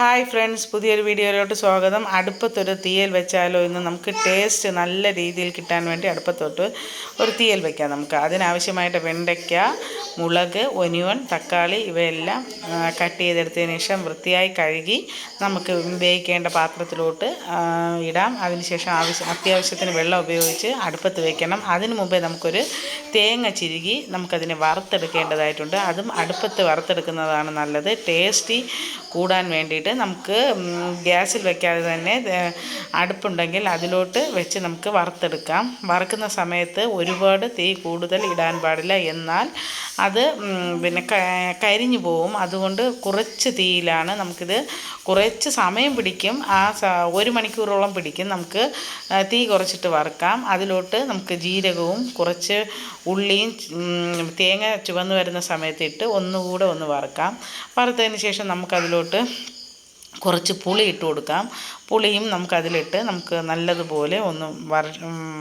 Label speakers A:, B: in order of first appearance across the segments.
A: Hi friends പുതിയൊരു വീഡിയോയിലോട്ട് സ്വാഗതം. അടുപ്പത്തൊരു തീയൽ വെച്ചാലോ ഇന്ന് നമുക്ക് ടേസ്റ്റ് നല്ല രീതിയിൽ കിട്ടാൻ വേണ്ടി അടുപ്പത്തോട്ട് ഒരു തീയൽ വെക്കാം നമുക്ക്. അതിനാവശ്യമായിട്ട് വെണ്ടയ്ക്ക മുളക് ഒനിയൻ തക്കാളി ഇവയെല്ലാം കട്ട് ചെയ്തെടുത്തതിന് ശേഷം വൃത്തിയായി കഴുകി നമുക്ക് വേവിക്കേണ്ട പാത്രത്തിലോട്ട് ഇടാം. അതിനുശേഷം ആവശ്യം അത്യാവശ്യത്തിന് വെള്ളം ഉപയോഗിച്ച് അടുപ്പത്ത് വെക്കണം. അതിന് മുമ്പേ നമുക്കൊരു തേങ്ങ ചിരുകി നമുക്കതിനെ വറുത്തെടുക്കേണ്ടതായിട്ടുണ്ട്. അതും അടുപ്പത്ത് വറുത്തെടുക്കുന്നതാണ് നല്ലത്. ടേസ്റ്റി കൂടാൻ വേണ്ടിയിട്ട് വേണ്ടിയിട്ട് നമുക്ക് ഗ്യാസിൽ വെക്കാതെ തന്നെ അടുപ്പുണ്ടെങ്കിൽ അതിലോട്ട് വെച്ച് നമുക്ക് വറുത്തെടുക്കാം. വറുക്കുന്ന സമയത്ത് ഒരുപാട് തീ കൂടുതൽ ഇടാൻ പാടില്ല. എന്നാൽ അത് പിന്നെ കരിഞ്ഞു പോവും. അതുകൊണ്ട് കുറച്ച് തീയിലാണ് നമുക്കിത് കുറച്ച് സമയം പിടിക്കും. ആ ഒരു മണിക്കൂറോളം പിടിക്കും. നമുക്ക് തീ കുറച്ചിട്ട് വറുക്കാം. അതിലോട്ട് നമുക്ക് ജീരകവും കുറച്ച് ഉള്ളിയും തേങ്ങ ചുവന്ന് വരുന്ന സമയത്ത് ഇട്ട് ഒന്നുകൂടെ ഒന്ന് വറുക്കാം. വറുത്തതിന് ശേഷം നമുക്കതിലോട്ട് കുറച്ച് പുളി ഇട്ട് കൊടുക്കാം. പുളിയും നമുക്കതിലിട്ട് നമുക്ക് നല്ലതുപോലെ ഒന്ന് വറ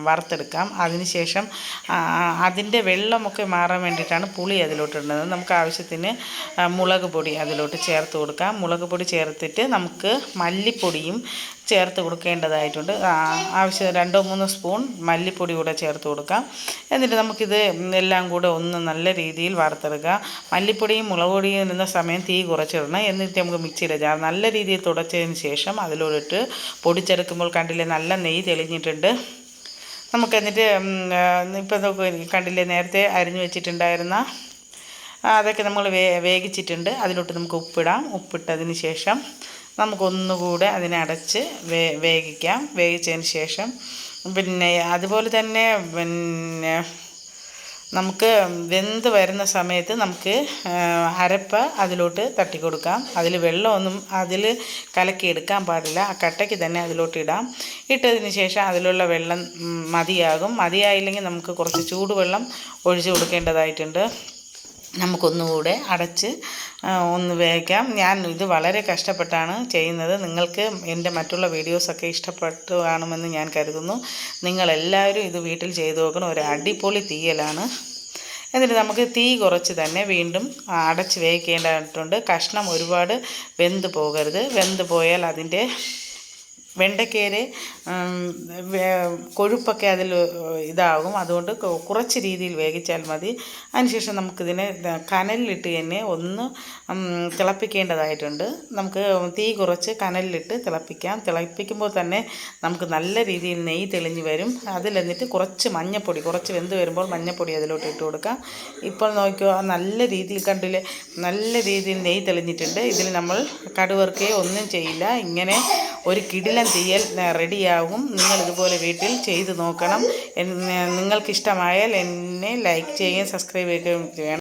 A: വറുത്തെടുക്കാം. അതിനുശേഷം അതിന്റെ വെള്ളമൊക്കെ മാറാൻ വേണ്ടിയിട്ടാണ് പുളി അതിലോട്ട് ഇടുന്നത് നമുക്ക് ആവശ്യത്തിന് മുളക് പൊടി അതിലോട്ട് ചേർത്ത് കൊടുക്കാം. മുളക് പൊടി ചേർത്തിട്ട് നമുക്ക് മല്ലിപ്പൊടിയും ചേർത്ത് കൊടുക്കേണ്ടതായിട്ടുണ്ട്. ആവശ്യം രണ്ടോ മൂന്നോ സ്പൂൺ മല്ലിപ്പൊടി കൂടെ ചേർത്ത് കൊടുക്കാം. എന്നിട്ട് നമുക്കിത് എല്ലാം കൂടെ ഒന്ന് നല്ല രീതിയിൽ വറുത്തെടുക്കുക. മല്ലിപ്പൊടിയും മുളക് പൊടിയും ഇടുന്ന സമയം തീ കുറച്ചിടണം. എന്നിട്ട് നമുക്ക് മിക്സിയുടെ ജാർ നല്ല രീതിയിൽ തുടച്ചതിന് ശേഷം അതിലോട്ട് പൊടിച്ചെടുക്കുമ്പോൾ കണ്ടില്ലേ നല്ല നെയ്യ് തെളിഞ്ഞിട്ടുണ്ട്. നമുക്ക് എന്നിട്ട് ഇപ്പം കണ്ടില്ലേ നേരത്തെ അരിഞ്ഞു വെച്ചിട്ടുണ്ടായിരുന്ന അതൊക്കെ നമ്മൾ വേ വേവിച്ചിട്ടുണ്ട്. അതിലോട്ട് നമുക്ക് ഉപ്പിടാം. ഉപ്പിട്ടതിന് ശേഷം നമുക്കൊന്നുകൂടെ അതിനെ അടച്ച് വേ വേവിക്കാം. വേവിച്ചതിന് ശേഷം പിന്നെ അതുപോലെ തന്നെ പിന്നെ നമുക്ക് വെന്ത് വരുന്ന സമയത്ത് നമുക്ക് അരപ്പ അതിലോട്ട് തട്ടി കൊടുക്കാം അതിൽ വെള്ളമൊന്നും അതിൽ കലക്കിയെടുക്കാൻ പാടില്ല. ആ കട്ടയ്ക്ക് തന്നെ അതിലോട്ട് ഇടാം. ഇട്ടതിന് ശേഷം അതിലുള്ള വെള്ളം മതിയാകും. മതിയായില്ലെങ്കിൽ നമുക്ക് കുറച്ച് ചൂടുവെള്ളം ഒഴിച്ചു കൊടുക്കേണ്ടതായിട്ടുണ്ട്. നമുക്കൊന്നുകൂടെ അടച്ച് ഒന്ന് വേവിക്കാം. ഞാൻ ഇത് വളരെ കഷ്ടപ്പെട്ടാണ് ചെയ്യുന്നത്. നിങ്ങൾക്ക് എന്റെ മറ്റുള്ള വീഡിയോസൊക്കെ ഇഷ്ടപ്പെട്ടു കാണുമെന്ന് ഞാൻ കരുതുന്നു. നിങ്ങളെല്ലാവരും ഇത് വീട്ടിൽ ചെയ്തു നോക്കണം. ഒരു അടിപൊളി തീയലാണ്. എന്നിട്ട് നമുക്ക് തീ കുറച്ച് തന്നെ വീണ്ടും അടച്ച് വേവിക്കേണ്ടതായിട്ടുണ്ട് കഷ്ണം ഒരുപാട് വെന്ത് പോകരുത്. വെന്ത് പോയാൽ അതിന്റെ വെണ്ടയ്ക്കയിൽ കൊഴുപ്പൊക്കെ അതിൽ ഇതാകും. അതുകൊണ്ട് കുറച്ച് രീതിയിൽ വേവിച്ചാൽ മതി. അതിനുശേഷം നമുക്കിതിനെ കനലിലിട്ട് തന്നെ ഒന്ന് തിളപ്പിക്കേണ്ടതായിട്ടുണ്ട്. നമുക്ക് തീ കുറച്ച് കനലിലിട്ട് തിളപ്പിക്കാം. തിളപ്പിക്കുമ്പോൾ തന്നെ നമുക്ക് നല്ല രീതിയിൽ നെയ്യ് തെളിഞ്ഞ് വരും. അതിലെന്നിട്ട് കുറച്ച് മഞ്ഞപ്പൊടി കുറച്ച് വെന്ത് വരുമ്പോൾ മഞ്ഞപ്പൊടി അതിലോട്ട് ഇട്ട് കൊടുക്കാം. ഇപ്പോൾ നോക്കിയോ നല്ല രീതിയിൽ കണ്ടില്ലേ നല്ല രീതിയിൽ നെയ്യ് തെളിഞ്ഞിട്ടുണ്ട്. ഇതിൽ നമ്മൾ കടുവർക്കേ ഒന്നും ചെയ്യില്ല. ഇങ്ങനെ ഒരു കിടിലൻ തീയൽ റെഡിയാകും നിങ്ങൾ ഇതുപോലെ വീട്ടിൽ ചെയ്ത് നോക്കണം. നിങ്ങൾക്കിഷ്ടമായാൽ എന്നെ ലൈക്ക് ചെയ്യുകയും സബ്സ്ക്രൈബ് ചെയ്യുകയും ചെയ്യണം